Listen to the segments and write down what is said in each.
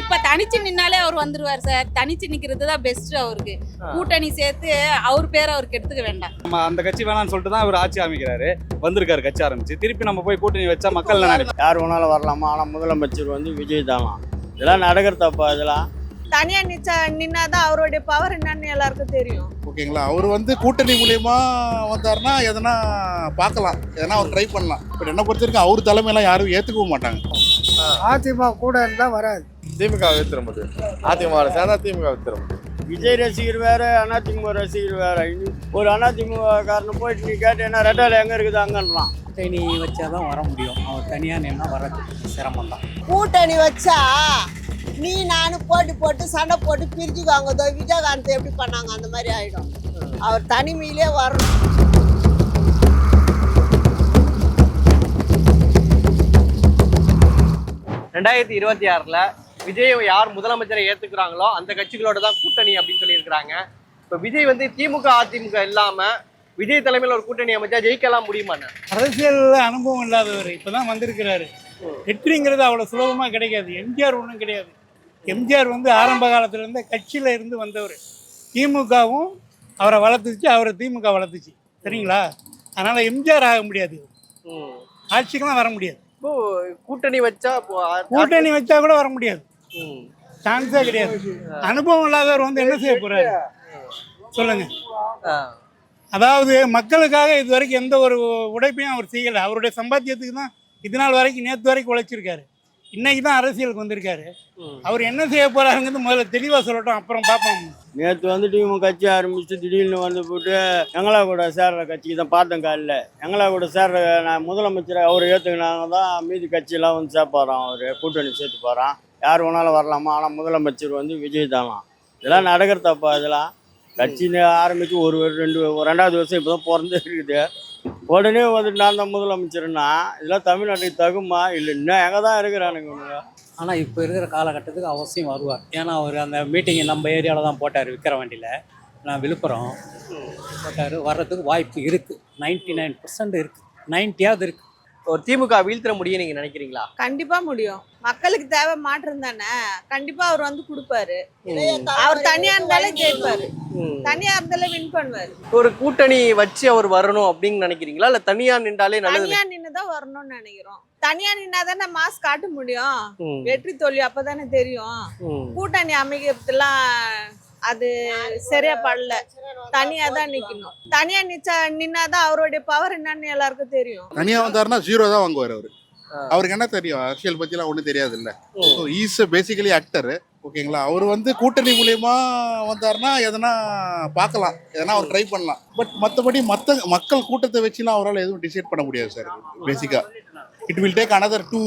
இப்ப தனிச்சு நின்னாலே அவர் வந்துருவார் சார். தனிச்சு நிக்கிறது தான் பெஸ்ட் அவருக்கு கூட்டணி சேர்த்து அவர் பேரை அவருக்கு எடுத்துக்க வேண்டாம். நம்ம அந்த கட்சி வேணாம்னு சொல்லிட்டு தான் இவர் ஆட்சி அமைக்கிறாரு. வந்திருக்காரு கட்சி ஆரம்பிச்சு. திருப்பி நம்ம போய் கூட்டணி வச்சா மக்கள் நினைப்பாங்க? யார் வேணாலும் வரலாமா? ஆனால் முதலமைச்சர் வந்து விஜய் தானா. இதெல்லாம் நடக்கிற தப்பா இதெல்லாம்? தனியா நிச்சா நின்னாதான் அவருடைய பவர் என்னன்னு எல்லாருக்கும் தெரியும். ஓகேங்களா? அவர் வந்து கூட்டணி மூலியமா வந்தாருன்னா எதனா பார்க்கலாம். எதனா அவர் ட்ரை பண்ணலாம். பட் என்ன பொறுத்த வரைக்கும் அவர் தலைமையெல்லாம் யாரும் ஏற்றுக்கவும் மாட்டாங்க. அதிமுக கூட இருந்தால் வராது. திமுக வித்துற முடியும் அதிமுக சேர்ந்தா திமுக வித்துற முடியும் விஜய் ரசிகர் வேற அதிமுக ரசிகர் வேற. ஒரு அதிமுக காரனை போயிட்டு நீ கேட்டு என்ன ரெட்டால எங்க இருக்குது? அங்கன்றான். கூட்டணி வச்சாதான் வர முடியும். அவர் தனியாக நின்னா வர்றது சிரமம் தான். கூட்டணி வச்சா நீ நானும் போட்டி போட்டு சண்டை போட்டு பிரிஞ்சுக்குவாங்க. விஜயகாந்த் எப்படி பண்ணாங்க அந்த மாதிரி ஆயிடும். அவர் தனிமையிலே வரணும். ரெண்டாயிரத்தி இருபத்தி ஆறுல விஜய் யார் முதலமைச்சரை ஏத்துக்கிறாங்களோ அந்த கட்சிகளோட தான் கூட்டணி அப்படின்னு சொல்லியிருக்கிறாங்க. இப்போ விஜய் வந்து திமுக அதிமுக இல்லாம விஜய் தலைமையில் ஒரு கூட்டணி அமைச்சா ஜெயிக்கலாம் முடியுமாண்ணா அரசியல் அனுபவம் இல்லாதவர் இப்பதான் வந்திருக்கிறாரு. வெற்றிங்கிறது அவ்வளவு சுலபமா கிடைக்காது. எம்ஜிஆர் ஒன்றும் கிடையாது. எம்ஜிஆர் வந்து ஆரம்ப காலத்துல இருந்தே கட்சியில இருந்து வந்தவர். திமுகவும் அவரை வளர்த்துச்சு அவரை திமுக வளர்த்துச்சு. சரிங்களா? அதனால எம்ஜிஆர் ஆக முடியாது. ஆட்சிக்கெல்லாம் வர முடியாது. கூட்டணி வச்சா கூட்டணி வச்சா கூட வர முடியாது. சான்ஸே கிடையாது. அனுபவம் இல்லாதவர் வந்து என்ன செய்ய போறாரு? சொல்லுங்க. அதாவது மக்களுக்காக இது வரைக்கும் எந்த ஒரு உழைப்பையும் அவர் செய்யலை. அவருடைய சம்பாத்தியத்துக்கு தான் இது நாள் வரைக்கும் நேற்று வரைக்கும் உழைச்சிருக்காரு. இன்னைக்கு தான் அரசியலுக்கு வந்திருக்காரு. அவர் என்ன செய்ய போறாருங்கிறது முதல்ல தெளிவாக சொல்லட்டும். அப்புறம் பார்ப்போம். நேற்று வந்துட்டு இவங்க கட்சி ஆரம்பிச்சு திடீர்னு வந்து போட்டு எங்களா கூட சேர்ற கட்சிக்கு தான் பார்த்தேன் காலையில் எங்களா கூட சேர்ற நான் முதலமைச்சரை அவர் ஏற்றுக்கினாங்க தான் மீதி கட்சியெல்லாம் வந்து சேர்ப்பாராம். அவர் கூட்டணி சேர்த்து போகிறான் யார் வேணாலும் வரலாமா? ஆனால் முதலமைச்சர் வந்து விஜய் தானா. இதெல்லாம் நடக்கிற தப்பா இதெல்லாம். கட்சி ஆரம்பித்து ஒரு ஒரு ரெண்டு ஒரு ரெண்டாவது வருஷம் இப்போ தான் பிறந்தே இருக்குது. உடனே வந்துட்டு நான் தான் முதலமைச்சர்னா இதெல்லாம் தமிழ்நாட்டுக்கு தகுமா? இல்லை இன்னும் எங்கே தான் இருக்கிறானுங்க ஆனால் இப்போ இருக்கிற காலகட்டத்துக்கு அவசியம் வருவார். ஏன்னா அவர் அந்த மீட்டிங்கை நம்ம ஏரியாவில் தான் போட்டார் விக்கிரவாண்டியில் நான் விழுப்புரம் போட்டார். வர்றதுக்கு வாய்ப்பு இருக்குது நைன்ட்டி நைன் பர்சன்ட் இருக்குது நைன்ட்டியாவது இருக்குது ஒரு திமுக வீழ்த்திட முடியும் நீங்க நினைக்கிறீங்களா? கண்டிப்பா முடியும். மக்களுக்கு தேவை மாற்றம் தானே? கண்டிப்பா அவர் வந்து கொடுப்பாரு. அவர் தனியா இருந்தாலே ஜெயிப்பாரு. தனியா இருந்தாலே வின் பண்ணுவாரு. ஒரு கூட்டணி வச்சு அவர் வரணும் அப்படின்னு நினைக்கிறீங்களா? இல்ல தனியா நின்றாலே நல்லது தனியா நின்னுதான் வரணும்னு நினைக்கிறோம். தனியா நின்னாதானே மாஸ் காட்ட முடியும். வெற்றி தோல்வி அப்பதானே தெரியும். கூட்டணி அமைக்கிறதுலாம் அது சரியா படல. தனியா தான் நிக்கணும். தனியா நிச்சா நின்னாதான் அவருடைய பவர் என்னன்னு எல்லாருக்கும் தெரியும். தனியாக வந்தாருன்னா ஜீரோ தான் வாங்குவார் அவர். அவருக்கு என்ன தெரியும்? அரசியல் பற்றிலாம் ஒன்றும் தெரியாது இல்லை. ஸோ ஈஸ் பேசிக்கலி ஆக்டர் ஓகேங்களா? அவர் வந்து கூட்டணி மூலியமா வந்தாருன்னா எதனா பார்க்கலாம். எதனா அவர் ட்ரை பண்ணலாம். பட் மற்றபடி மற்ற மக்கள் கூட்டத்தை வச்சுலாம் அவரால் எதுவும் டிசைட் பண்ண முடியாது சார் பேசிக்காக it will take another two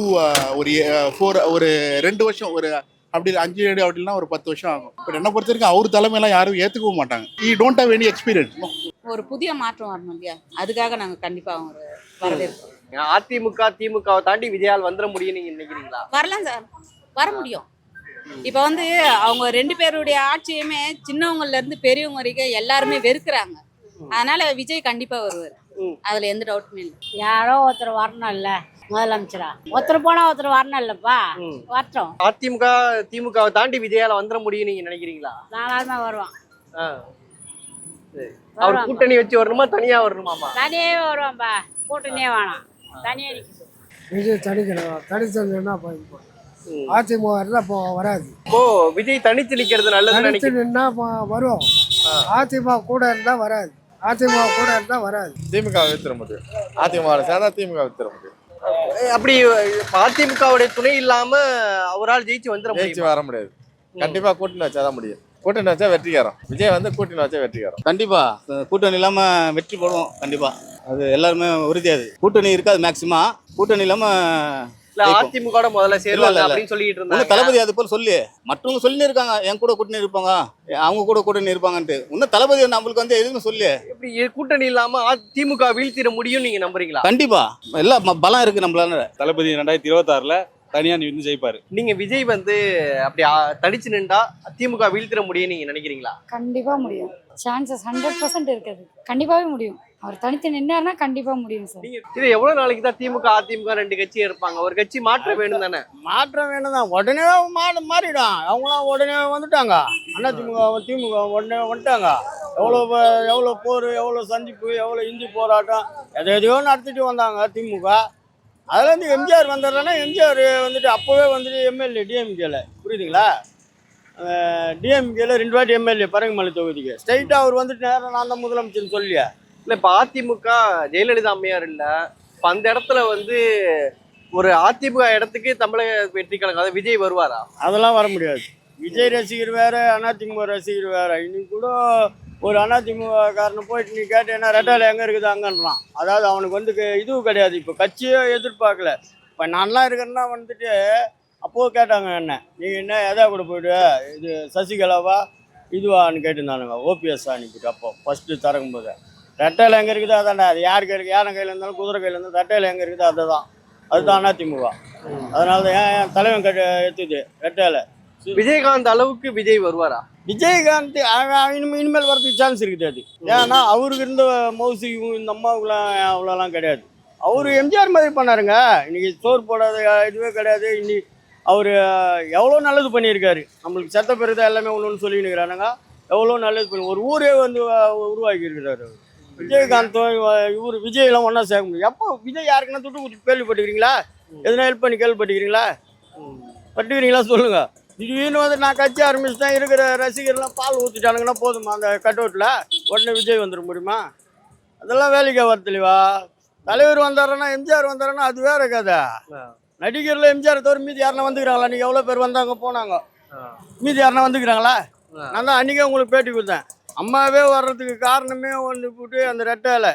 ஒரு ஃபோர் ஒரு ரெண்டு வருஷம் ஒரு அப்படி அஞ்சு ஏழு அப்படின்னா ஒரு பத்து வருஷம் ஆகும். பட் என்ன பொறுத்த வரைக்கும் அவர் தலைமையெல்லாம் யாரும் ஏற்றுக்கவும் மாட்டாங்க. He don't have any experience ஒரு புதிய மாற்றம் வரணும் இல்லையா? அதுக்காக நாங்க கண்டிப்பா அவங்க வரவேற்போம் அதிமுக திமுகவை தாண்டி விஜயால் வந்துட முடியும் நீங்க நினைக்கிறீங்களா? வரலாம் சார். வர முடியும். இப்ப வந்து அவங்க ரெண்டு பேருடைய ஆட்சியுமே சின்னவங்கல இருந்து பெரியவங்க வரைக்கும் எல்லாருமே வெறுக்கிறாங்க. அதனால விஜய் கண்டிப்பா வருவார். அதுல எந்த டவுட்டுமே இல்லை. யாரோ ஒருத்தர் வரணும்ல. முதலமைச்சரா? ஒருத்தர் போனா ஒருத்தர் வரணும் இல்லப்பா. வரட்டும். அதிமுக திமுகவை தாண்டி விஜயால வந்துட முடியும் நீங்க நினைக்கிறீங்களா? நாலாருமே வருவான். அவர் கூட்டணி வச்சு வரணுமா தனியா வரணுமாமா தனியே வருவான்பா. கூட்டணியே வேணாம். தனியே நிற்கும் விஜய் தனிக்கணும். தனிச்சா ம். அதிமுக இருந்தால் இப்போ வராது. இப்போ விஜய் தனித்து நிக்கிறது நல்லதுன்னு நினைக்கிறேன் நின்னா வரும் அதிமுக கூட இருந்தால் வராது. அதிமுக கூட இருந்தால் வராது. திமுக வித்துற முடியும். அதிமுக சேர்ந்தா திமுக வித்துற முடியும். அப்படி அதிமுகவுடைய துணை இல்லாம அவரால் ஜெயிச்சு வந்துட ஜெயிச்சு முடியும்? வர முடியாது. கண்டிப்பா கூட்டணி வச்சாதான் முடியும். கூட்டணி வச்சா வெற்றிகாரம். விஜய் வந்து கூட்டணி வச்சா வெற்றிகாரம். கண்டிப்பா. அஹ் கூட்டணி இல்லாம வெற்றி போடுவோம். கண்டிப்பா. அது எல்லாருமே உறுதியாது கூட்டணி இருக்காது மேக்சிமம் கூட்டணி இல்லாம இல்ல அதிமுக முதல்ல சேருவாங்க. அப்படின்னு சொல்லிட்டு இருந்தாங்க. தளபதி அது போல சொல்லு. மற்றவங்க சொல்லி இருக்காங்க என் கூட கூட்டணி இருப்பாங்க அவங்க கூட கூட்டணி இருப்பாங்கன்ட்டு. இன்னும் தளபதி நம்மளுக்கு வந்து எதுவும் சொல்லு. இப்படி கூட்டணி இல்லாம அதிமுக வீழ்த்திட முடியும் நீங்க நம்புறீங்களா? கண்டிப்பா. எல்லா பலம் இருக்கு நம்மளால. தளபதி ரெண்டாயிரத்தி இருபத்தாறுல தனியாக நின்று ஜெயிப்பார். நீங்க விஜய் வந்து அப்படி தனிச்சு நின்றா திமுக வீழ்த்திட முடியும் நீங்க நினைக்கிறீங்களா? கண்டிப்பா முடியும். சான்சஸ் ஹண்ட்ரட் பர்சன்ட் இருக்குது கண்டிப்பாவே முடியும். அவர் தனித்து நின்னார்னா கண்டிப்பா முடியும் சார். நீங்க இது எவ்வளவு நாளைக்கு தான் திமுக அதிமுக ரெண்டு கட்சி இருப்பாங்க? ஒரு கட்சி மாற்ற வேணும் தானே? மாற்றம் வேணும் தான். உடனே மாறி மாறிடும். அவங்களாம் உடனே வந்துட்டாங்க. அண்ணா திமுக திமுக உடனே வந்துட்டாங்க. எவ்வளோ எவ்வளோ போர் எவ்வளோ சந்திப்பு எவ்வளோ இந்தி போராட்டம் எதை எதையோ நடத்திட்டு வந்தாங்க திமுக. அதில் வந்து எம்ஜிஆர் வந்தாருன்னா எம்ஜிஆர் வந்துட்டு அப்போவே வந்துட்டு எம்எல்ஏ டிஎம்கேல புரியுதுங்களா? டிஎம்கேல ரெண்டு வாட்டி எம்எல்ஏ பரங்கிமலை தொகுதிக்கு. ஸ்ட்ரைட்டாக அவர் வந்துட்டு நேரம் நான் தான் முதலமைச்சர்னு சொல்லியா? இல்ல இப்ப அதிமுக ஜெயலலிதா அம்மையார் இல்ல. இப்ப அந்த இடத்துல வந்து ஒரு அதிமுக இடத்துக்கு தமிழக வெற்றி கழகம் அதாவது விஜய் வருவாரா? அதெல்லாம் வர முடியாது. விஜய் ரசிகர் வேற அதிமுக ரசிகர் வேற. இன்னைக்கு கூட ஒரு அதிமுககாரன் போயிட்டு நீ கேட்டேன்னா ரெட்டால எங்கே இருக்குது அங்கன்றான் அதாவது அவனுக்கு வந்து இதுவும் இதுவு கிடையாது. இப்போ கட்சியே எதிர்பார்க்கல. இப்போ நான்லாம் இருக்கிறேன்னா வந்துட்டு அப்போ கேட்டாங்க என்ன நீங்கள் என்ன எதா கூட போய்ட்டு இது சசிகலாவா? இதுவான்னு கேட்டிருந்தானுங்க. ஓபிஎஸ் அனுப்பிட்டு அப்போ ஃபஸ்ட்டு திறக்கும் போது ரெட்டையில் எங்கே இருக்குதோ அதான்டா அது யார் கையில் யானை கையில் இருந்தாலும் குதிரை கையில் இருந்தாலும் ரெட்டையில் எங்கே இருக்குதோ அதுதான். அதுதான் அதிமுக அதனால தான் ஏன் என் தலைவன் கட்டு எடுத்துது ரெட்டையில். விஜயகாந்த் அளவுக்கு விஜய் வருவாரா? விஜயகாந்த் இனிமேல் வரதுக்கு சான்ஸ் இருக்குது. அது ஏன்னா அவருக்கு இருந்த மவுசு இந்த அம்மாவுக்குலாம் அவ்வளோலாம் கிடையாது. அவர் எம்ஜிஆர் மாதிரி பண்ணாருங்க. இன்னைக்கு சோறு போடாத இதுவே கிடையாது. இன்னி அவர் எவ்வளோ நல்லது பண்ணியிருக்காரு. நம்மளுக்கு செத்த பிறகு எல்லாமே ஒன்று சொல்லின்னு இருக்கிறானுங்க எவ்வளோ நல்லது பண்ணி ஒரு ஊரே வந்து உருவாக்கி இருக்கிறாரு அவர். விஜயகாந்தும் இவர் விஜயெல்லாம் ஒன்றா சேர்க்க முடியும் எப்போ விஜய் யாருக்குன்னா துட்டு கேள்விப்பட்டுக்கிறீங்களா? எதுனா ஹெல்ப் பண்ணி கேள்விப்பட்டுக்கிறீங்களா? பட்டுக்கிறீங்களா? சொல்லுங்க. திடீர்னு வந்து நான் கட்சி ஆரம்பிச்சுட்டேன் இருக்கிற ரசிகர்லாம் பால் ஊற்றிட்டானுங்கன்னா போதுமா? அந்த கட் அவுட்டில் உடனே விஜய் வந்துட முடியுமா? அதெல்லாம் வேலைக்கு வர தெளிவா? தலைவர் வந்தாருன்னா எம்ஜிஆர் வந்தாருன்னா அது வேற கதை. நடிகர்ல எம்ஜிஆர் தவிர மீதி யாருன்னா வந்துக்கிறாங்களா? நீங்க எவ்வளோ பேர் வந்தாங்க போனாங்க. மீதி யாருன்னா வந்துக்கிறாங்களா? நான் தான் அன்றைக்கே உங்களுக்கு பேட்டி கொடுத்தேன். அம்மாவே வர்றதுக்கு காரணமே ஒன்று போட்டு அந்த ரெட்டையில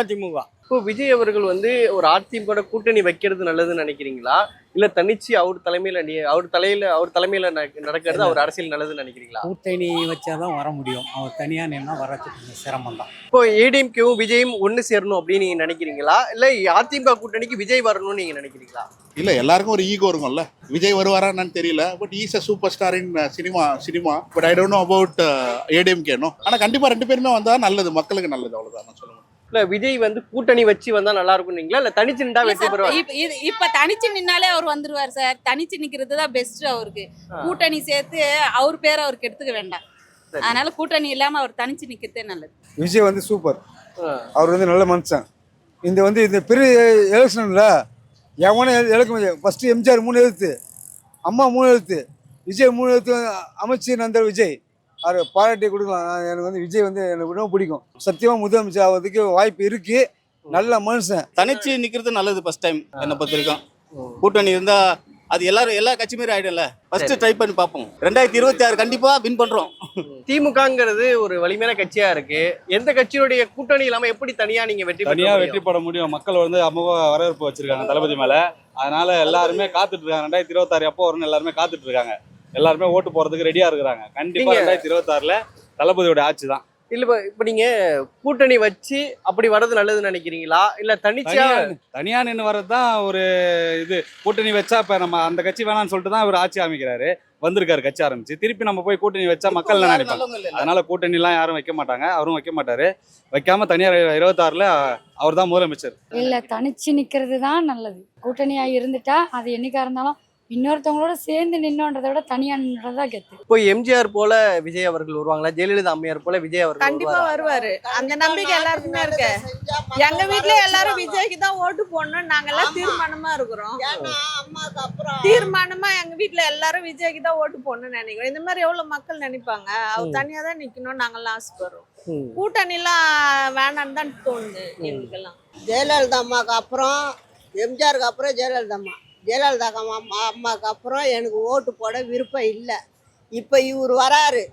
அதிமுக இப்போ விஜய் அவர்கள் வந்து ஒரு அதிமுக கூட்டணி வைக்கிறது நல்லதுன்னு நினைக்கிறீங்களா? இல்ல தனிச்சு அவர் தலைமையில நீ- அவர் தலையில அவர் தலைமையில ந- நடக்கிறது அவர் அரசியல் நல்லதுன்னு நினைக்கிறீங்களா? கூட்டணி வச்சாதான் வர முடியும். அவர் தனியாக நின்னா வர்றதுக்கு கொஞ்சம் சிரமம் தான் இப்போ ஏடிஎம்கேவும் விஜயும் ஒண்ணு சேரணும் அப்படின்னு நீங்க நினைக்கிறீங்களா? இல்ல அதிமுக கூட்டணிக்கு விஜய் வரணும்னு நீங்க நினைக்கிறீங்களா? இல்ல எல்லாருக்கும் ஒரு ஈகோ இருக்கும்ல. விஜய் வருவாரா என்னன்னு தெரியல. But is a super star in cinema cinema but I don't know about ADMK no ஆனா கண்டிப்பா ரெண்டு பேருமே வந்தா நல்லது. மக்களுக்கு நல்லது. அவ்வளவுதான். நான் சொல்லுவேன் இல்ல விஜய் வந்து கூட்டணி வச்சு வந்தா நல்லா இருக்கும்னீங்களா இல்ல தனிச்சு நின்றா வெற்றி பெறுவார்? இப்ப இது- இப்ப தனிச்சு நின்னாலே அவர் வந்துருவார் சார். தனிச்சு நிக்கிறது தான் பெஸ்ட் அவருக்கு. கூட்டணி சேர்த்து அவர் பேரை அவருக்கு எடுத்துக்க வேண்டாம். அதனால கூட்டணி இல்லாம அவர் தனிச்சு நிக்கிறதே நல்லது. விஜய் வந்து சூப்பர் அவர் வந்து நல்ல மனுஷன். இந்த வந்து இந்த பெரிய எலெக்ஷனில் எவனும் எ- இழக்க முடியாது. ஃபஸ்ட்டு எம்ஜிஆர் மூணு எழுத்து அம்மா மூணு எழுத்து விஜய் மூணு எழுத்து அமைச்சர் நந்தர் விஜய். அவர் பாராட்டி கொடுக்கலாம். நான் எனக்கு வந்து விஜய் வந்து எனக்கு ரொம்ப பிடிக்கும். சத்தியமாக முதலமைச்சர் ஆகிறதுக்கு வாய்ப்பு இருக்கு. நல்ல மனுஷன். தனிச்சு நிக்கிறது நல்லது ஃபர்ஸ்ட் டைம் என்னை பொறுத்த வரைக்கும். கூட்டணி இருந்தா அது எல்லாரும் எல்லா கட்சி மாரி ஆயிடும்ல. ஃபர்ஸ்ட் ட்ரை பண்ணி பார்ப்போம். ரெண்டாயிரத்தி இருபத்தி ஆறு கண்டிப்பா வின் பண்றோம். திமுகங்கிறது ஒரு வலிமையான கட்சியா இருக்கு. எந்த கட்சியுடைய கூட்டணி இல்லாம எப்படி தனியா நீங்க வெற்றி முடியும்? வெற்றி பெற முடியும். மக்கள் வந்து அமோக வரவேற்பு வச்சிருக்காங்க தளபதி மேல. அதனால எல்லாருமே காத்துட்டு இருக்காங்க. ரெண்டாயிரத்தி இருபத்தாறு எப்போ வரும்னு எல்லாருமே காத்துட்டு இருக்காங்க. எல்லாருமே ஓட்டு போறதுக்கு ரெடியா இருக்கிறாங்க. கண்டிப்பா ரெண்டாயிரத்தி இருபத்தாறுல தளபதியோட ஆட்சி தான் இல்ல இப்ப- நீங்க கூட்டணி வச்சு அப்படி வர்றது நல்லதுன்னு நினைக்கிறீங்களா? இல்ல தனிச்சா தனியா தனியா நின்று வர்றது தான் ஒரு இது. கூட்டணி வச்சா இப்ப நம்ம அந்த கட்சி வேணாம்னு சொல்லிட்டு தான் இவர் ஆட்சி அமைக்கிறாரு. வந்திருக்காரு கட்சி ஆரம்பிச்சு. திருப்பி நம்ம போய் கூட்டணி வச்சா மக்கள் நினைப்பாங்க? அதனால கூட்டணி எல்லாம் யாரும் வைக்க மாட்டாங்க. அவரும் வைக்க மாட்டாரு. வைக்காம தனியார் இருபத்தாறுல அவர் தான் முதலமைச்சர். இல்ல தனிச்சு நிக்கிறது தான் நல்லது. கூட்டணியா இருந்துட்டா அது என்னைக்கா இருந்தாலும் இன்னொருத்தவங்களோட சேர்ந்து நின்னோன்றதை விட தனியா நின்றதா கெத்து. இப்போ எம்ஜிஆர் போல விஜய் அவர்கள் வருவாங்களா? ஜெயலலிதா அம்மையார் போல விஜய் அவர்கள் கண்டிப்பா வருவாரா? அந்த நம்பிக்கை எல்லாருக்குமே இருக்கு. எங்க வீட்ல எல்லாரும் விஜய்க்கு தான் ஓட்டு போடணும் நாங்க எல்லாம் தீர்மானமா இருக்கிறோம். தீர்மானமா எங்க வீட்ல எல்லாரும் விஜய்க்கு தான் ஓட்டு போடணும்னு நினைக்கிறோம். இந்த மாதிரி எவ்வளவு மக்கள் நினைப்பாங்க? அவர் தனியா தான் நிக்கணும் நாங்கெல்லாம் ஆசைப்படுறோம். கூட்டணி எல்லாம் வேணாம்னு தான் தோணுது எங்களுக்கெல்லாம். ஜெயலலிதா அம்மாவுக்கு அப்புறம் எம்ஜிஆருக்கு அப்புறம் ஜெயலலிதா அம்மா. ஜெயலலிதா அம்மா அம்மாவுக்கு அப்புறம் எனக்கு ஓட்டு போட விருப்பம் இல்லை. இப்போ இவர் வராரு.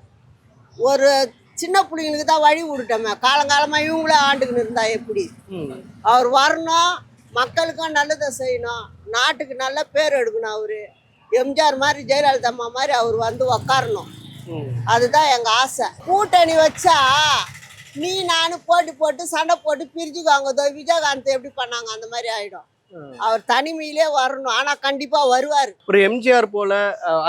ஒரு சின்ன பிள்ளைங்களுக்கு தான் வழி விட்டுட்டோமே காலங்காலமாக இவங்களே ஆண்டுக்குன்னு இருந்தா எப்படி. அவர் வரணும் மக்களுக்கும் நல்லதை செய்யணும் நாட்டுக்கு நல்ல பேர் எடுக்கணும் அவரு. எம்ஜிஆர் மாதிரி ஜெயலலிதா அம்மா மாதிரி அவர் வந்து உக்காரணும். அதுதான் எங்கள் ஆசை. கூட்டணி வச்சா நீ நானும் போட்டி போட்டு சண்டை போட்டு பிரிச்சுக்குவாங்க இதோ விஜயகாந்த் எப்படி பண்ணாங்க அந்த மாதிரி ஆயிடும். அவர் தனிமையிலே வரணும். ஆனா கண்டிப்பா வருவார். ஒரு எம்ஜிஆர் போல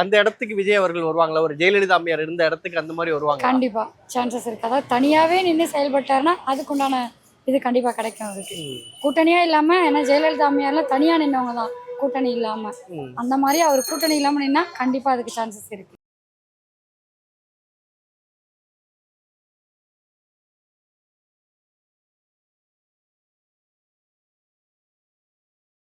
அந்த இடத்துக்கு விஜய் அவர்கள் வருவாங்களா? ஒரு ஜெயலலிதா அம்மையார் இருந்த இடத்துக்கு அந்த மாதிரி வருவாங்க கண்டிப்பா. சான்சஸ் இருக்கு. அதாவது தனியாவே நின்று செயல்பட்டாருன்னா அதுக்குண்டான இது கண்டிப்பா கிடைக்கும் அவருக்கு. கூட்டணியா இல்லாம ஏன்னா ஜெயலலிதா அம்மையார்லாம் தனியா நின்னவங்க தான். கூட்டணி இல்லாம. அந்த மாதிரி அவர் கூட்டணி இல்லாம நின்னா கண்டிப்பா அதுக்கு சான்சஸ் இருக்கு.